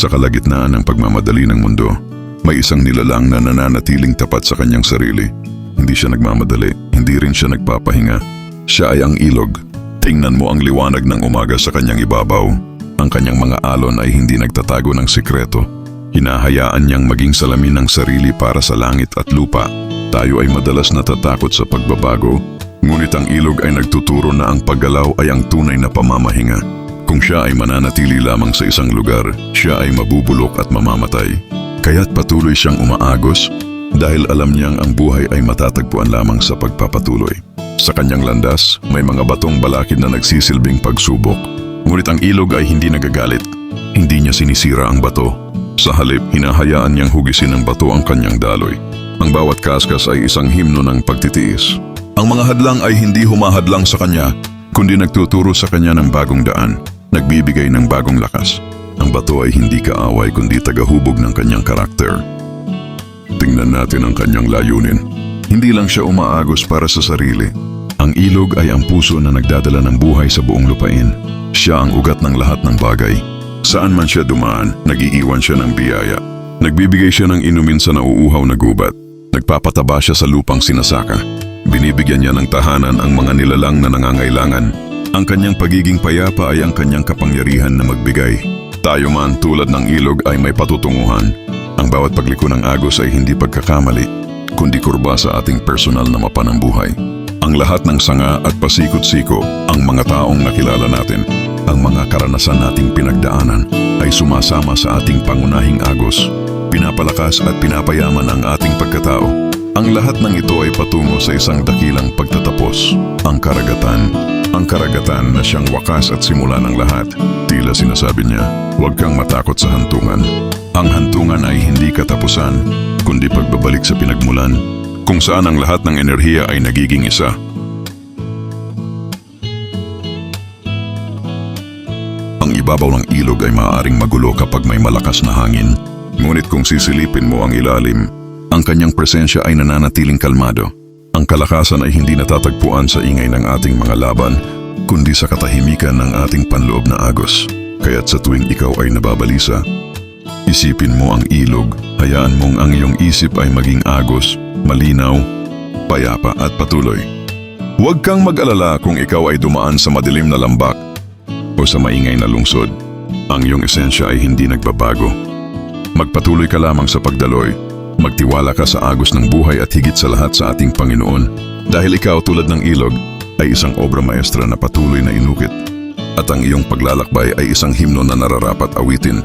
Sa kalagitnaan ng pagmamadali ng mundo, may isang nilalang na nananatiling tapat sa kanyang sarili. Hindi siya nagmamadali, hindi rin siya nagpapahinga. Siya ay ang ilog. Tingnan mo ang liwanag ng umaga sa kanyang ibabaw. Ang kanyang mga alon ay hindi nagtatago ng sikreto. Hinahayaan niyang maging salamin ng sarili para sa langit at lupa. Tayo ay madalas natatakot sa pagbabago, ngunit ang ilog ay nagtuturo na ang paggalaw ay ang tunay na pamamahinga. Kung siya ay mananatili lamang sa isang lugar, siya ay mabubulok at mamamatay. Kaya't patuloy siyang umaagos dahil alam niyang ang buhay ay matatagpuan lamang sa pagpapatuloy. Sa kanyang landas, may mga batong balakid na nagsisilbing pagsubok. Ngunit ang ilog ay hindi nagagalit. Hindi niya sinisira ang bato. Sa halip, hinahayaan niyang hugisin ng bato ang kanyang daloy. Ang bawat kaskas ay isang himno ng pagtitiis. Ang mga hadlang ay hindi humahadlang sa kanya, kundi nagtuturo sa kanya ng bagong daan, nagbibigay ng bagong lakas. Ang bato ay hindi kaaway kundi tagahubog ng kanyang karakter. Tingnan natin ang kanyang layunin. Hindi lang siya umaagos para sa sarili. Ang ilog ay ang puso na nagdadala ng buhay sa buong lupain. Siya ang ugat ng lahat ng bagay. Saan man siya dumaan, nagiiwan siya ng biyaya. Nagbibigay siya ng inumin sa nauuhaw na gubat. Nagpapataba siya sa lupang sinasaka. Binibigyan niya ng tahanan ang mga nilalang na nangangailangan. Ang kanyang pagiging payapa ay ang kanyang kapangyarihan na magbigay. Tayo man tulad ng ilog ay may patutunguhan. Ang bawat pagliko ng agos ay hindi pagkakamali, kundi kurba sa ating personal na mapanambuhay. Ang lahat ng sanga at pasikot-siko, ang mga taong nakilala natin, ang mga karanasan nating pinagdaanan ay sumasama sa ating pangunahing agos. Pinapalakas at pinapayaman ang ating pagkatao. Ang lahat ng ito ay patungo sa isang dakilang pagtatapos, ang karagatan. Ang karagatan na siyang wakas at simula ng lahat. Tila sinasabi niya, huwag kang matakot sa hantungan. Ang hantungan ay hindi katapusan, kundi pagbabalik sa pinagmulan, kung saan ang lahat ng enerhiya ay nagiging isa. Ang ibabaw ng ilog ay maaaring magulo kapag may malakas na hangin. Ngunit kung sisilipin mo ang ilalim, ang kanyang presensya ay nananatiling kalmado. Ang kalakasan ay hindi natatagpuan sa ingay ng ating mga laban, kundi sa katahimikan ng ating panloob na agos. Kaya't sa tuwing ikaw ay nababalisa, isipin mo ang ilog, hayaan mong ang iyong isip ay maging agos, malinaw, payapa at patuloy. Huwag kang mag-alala kung ikaw ay dumaan sa madilim na lambak o sa maingay na lungsod. Ang iyong esensya ay hindi nagbabago. Magpatuloy ka lamang sa pagdaloy. Magtiwala ka sa agos ng buhay at higit sa lahat sa ating Panginoon. Dahil ikaw tulad ng ilog ay isang obra maestra na patuloy na inukit. At ang iyong paglalakbay ay isang himno na nararapat awitin